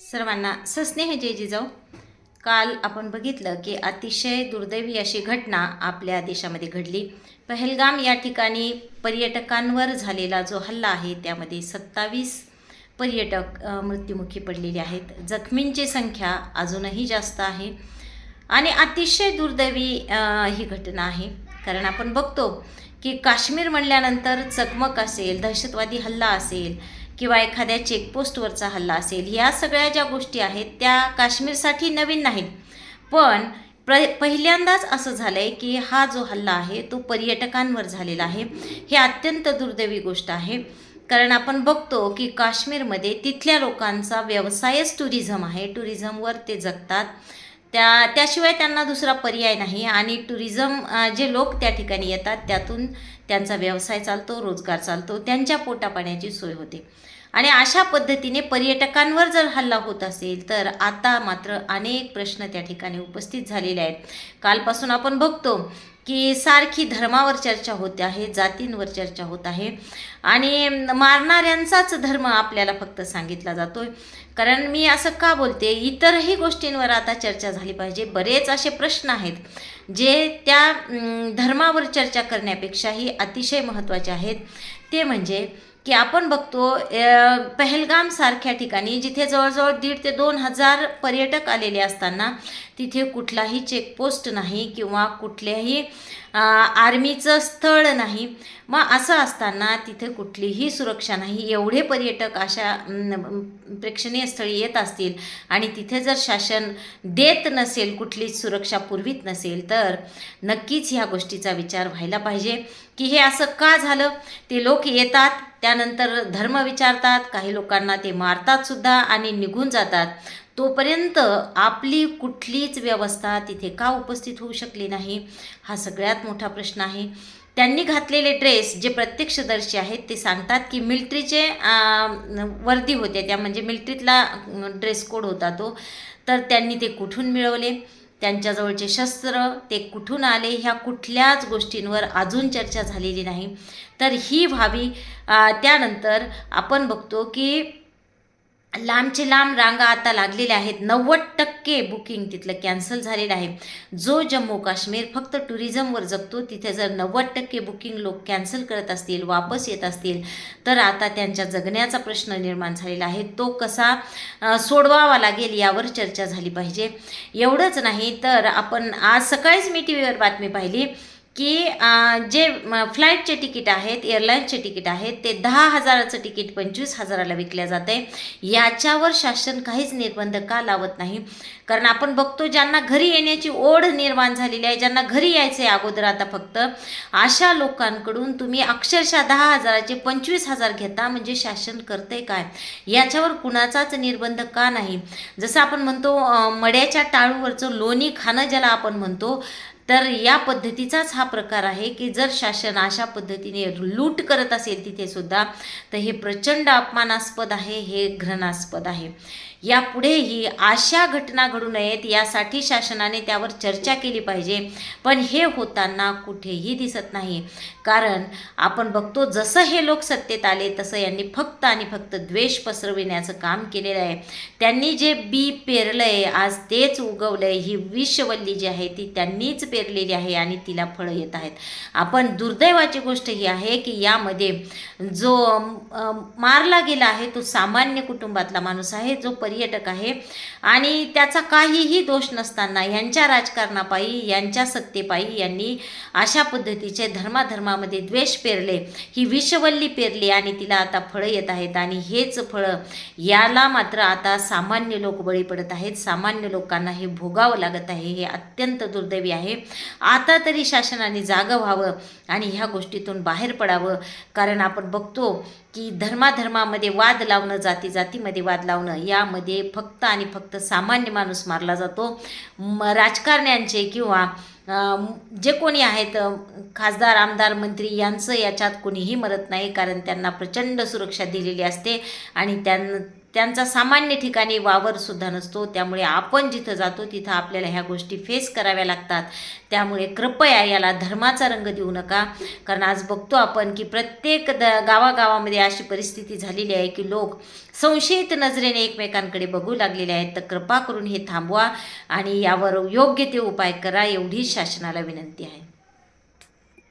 सर्वांना सस्नेह जे जिजाऊ. काल आपण बघितलं की अतिशय दुर्दैवी अशी घटना आपल्या देशामध्ये घडली. पहलगाम या ठिकाणी पर्यटकांवर झालेला जो हल्ला आहे त्यामध्ये सत्तावीस पर्यटक मृत्युमुखी पडलेले आहेत. जखमींची संख्या अजूनही जास्त आहे आणि अतिशय दुर्दैवी ही घटना आहे. कारण आपण बघतो की काश्मीर म्हणल्यानंतर चकमक असेल दहशतवादी हल्ला असेल किंवा एखाद्या चेकपोस्टवरचा हल्ला असेल या सगळ्या ज्या गोष्टी आहेत त्या काश्मीरसाठी नवीन नाहीत. पण प्र पहिल्यांदाच असं झालं आहे की हा जो हल्ला आहे तो पर्यटकांवर झालेला आहे. हे अत्यंत दुर्दैवी गोष्ट आहे. कारण आपण बघतो की काश्मीरमध्ये तिथल्या लोकांचा व्यवसायच टुरिझम आहे. टुरिझमवर ते जगतात. त्या त्याशिवाय त्यांना दुसरा पर्याय नाही आणि टुरिझम जे लोक त्या ठिकाणी येतात त्यातून त्यांचा व्यवसाय चालतो रोजगार चालतो त्यांच्या पोटापाण्याची सोय होते. आणि अशा पद्धतीने पर्यटकांवर जर हल्ला होत असेल तर आता मात्र अनेक प्रश्न त्या ठिकाणी उपस्थित झालेले आहेत. कालपासून आपण बघतो की सारखी धर्मावर चर्चा होते आहे जातींवर चर्चा होत आहे. आणि मारणाऱ्यांचाच धर्म आपल्याला फक्त सांगितला जातोय. कारण मी असं का बोलते? इतरही गोष्टींवर आता चर्चा झाली पाहिजे. बरेच असे प्रश्न आहेत जे त्या धर्मावर चर्चा करण्यापेक्षाही अतिशय महत्त्वाचे आहेत. ते म्हणजे की आपण बघतो अ, पहलगामसारख्या ठिकाणी जिथे जवळजवळ दीड ते दोन हजार पर्यटक आलेले असताना तिथे कुठलाही चेकपोस्ट नाही किंवा कुठल्याही आर्मीचं स्थळ नाही. मग असं असताना तिथे कुठलीही सुरक्षा नाही. एवढे पर्यटक अशा प्रेक्षणीय स्थळी येत असतील आणि तिथे जर शासन देत नसेल कुठलीच सुरक्षा पुरवीत नसेल तर नक्कीच ह्या गोष्टीचा विचार व्हायला पाहिजे. की हे असं का झालं? ते लोक येतात त्यानंतर धर्म विचारतात काही लोकांना ते मारतात सुद्धा आणि निघून जातात. तोपर्यंत आपली कुठलीच व्यवस्था तिथे का उपस्थित होऊ शकली नाही? हा सगळ्यात मोठा प्रश्न आहे. त्यांनी घातलेले ड्रेस जे प्रत्यक्षदर्शी आहेत ते सांगतात की मिल्ट्रीचे वर्दी होते त्या म्हणजे मिल्ट्रीतला ड्रेस कोड होता तो. तर त्यांनी ते कुठून मिळवले? त्यांच्याजवळचे शस्त्र ते कुठून आले ह्या कुठल्याच गोष्टींवर अजून चर्चा झालेली नाही. तर ही व्हावी त्यानंतर आपण बघतो की लांबचे लांब रांगा आता लागलेल्या आहेत. नव्वद टक्के बुकिंग तिथलं कॅन्सल झालेलं आहे. जो जम्मू काश्मीर फक्त टुरिझमवर जगतो तिथे जर नव्वद टक्के बुकिंग लोक कॅन्सल करत असतील वापस येत असतील तर आता त्यांच्या जगण्याचा प्रश्न निर्माण झालेला आहे. तो कसा सोडवावा लागेल यावर चर्चा झाली पाहिजे. एवढंच नाही तर आपण आज सकाळीच मी टी व्हीवर बातमी पाहिली. की जे फ्लाईटचे तिकीट आहेत एअरलाईन्सचे तिकीट आहेत ते दहा हजाराचं तिकीट पंचवीस हजाराला विकल्या जाते याच्यावर शासन काहीच निर्बंध का लावत नाही? कारण आपण बघतो ज्यांना घरी येण्याची ओढ निर्माण झालेली आहे ज्यांना घरी यायचं आहे अगोदर आता फक्त अशा लोकांकडून तुम्ही अक्षरशः दहा हजाराचे पंचवीस हजार घेता म्हणजे शासन करते काय? याच्यावर कुणाचाच निर्बंध का नाही? जसं आपण म्हणतो मड्याच्या टाळूवरचं लोणी खाणं ज्याला आपण म्हणतो तर या पद्धतीचाच हा प्रकार आहे की जर शासन अशा पद्धतीने लूट करत असेल तिथे सुद्धा तर हे प्रचंड अपमानास्पद आहे हे घृणास्पद आहे. यापुढेही अशा घटना घडू नयेत यासाठी शासनाने त्यावर चर्चा केली पाहिजे. पण हे होताना कुठेही दिसत नाही. कारण आपण बघतो जसं हे लोक सत्तेत आले तसं यांनी फक्त आणि फक्त द्वेष पसरविण्याचं काम केलेलं आहे. त्यांनी जे बी पेरलं आहे आज तेच उगवलं आहे ही विषवल्ली जी आहे ती त्यांनीच पेरलेली आहे आणि तिला फळं येत आहेत. आपण दुर्दैवाची गोष्ट ही आहे की यामध्ये जो मारला गेला आहे तो सामान्य कुटुंबातला माणूस आहे जो पर्यटक आहे. आणि त्याचा काहीही दोष नसताना यांच्या राजकारणापायी यांच्या सत्तेपायी यांनी अशा पद्धतीचे धर्माधर्मामध्ये द्वेष पेरले. ही विषवल्ली पेरली आणि तिला आता फळं येत आहेत आणि हेच फळं याला मात्र आता सामान्य लोक बळी पडत आहेत. सामान्य लोकांना हे भोगावं लागत आहे. हे अत्यंत दुर्दैवी आहे. आता तरी शासनाने जागं व्हावं आणि ह्या गोष्टीतून बाहेर पडावं. कारण आपण बघतो की धर्माधर्मामध्ये वाद लावणं जाती जातीमध्ये वाद लावणं यामध्ये फक्त आणि फक्त सामान्य माणूस मारला जातो. म राजकारण्यांचे किंवा जे कोणी आहेत खासदार आमदार मंत्री यांचं याच्यात कोणीही मरत नाही कारण त्यांना प्रचंड सुरक्षा दिलेली असते आणि त्यां त्यांचा सामान्य ठिकाणी वावरसुद्धा नसतो. त्यामुळे आपण जिथं जातो तिथं आपल्याला ह्या गोष्टी फेस कराव्या लागतात. त्यामुळे कृपया याला धर्माचा रंग देऊ नका. कारण आज बघतो आपण की प्रत्येक द गावागावामध्ये अशी परिस्थिती झालेली आहे की लोक संशयित नजरेने एकमेकांकडे बघू लागलेले आहेत. तर कृपा करून हे थांबवा आणि यावर योग्य ते उपाय करा एवढीच शासनाला विनंती आहे.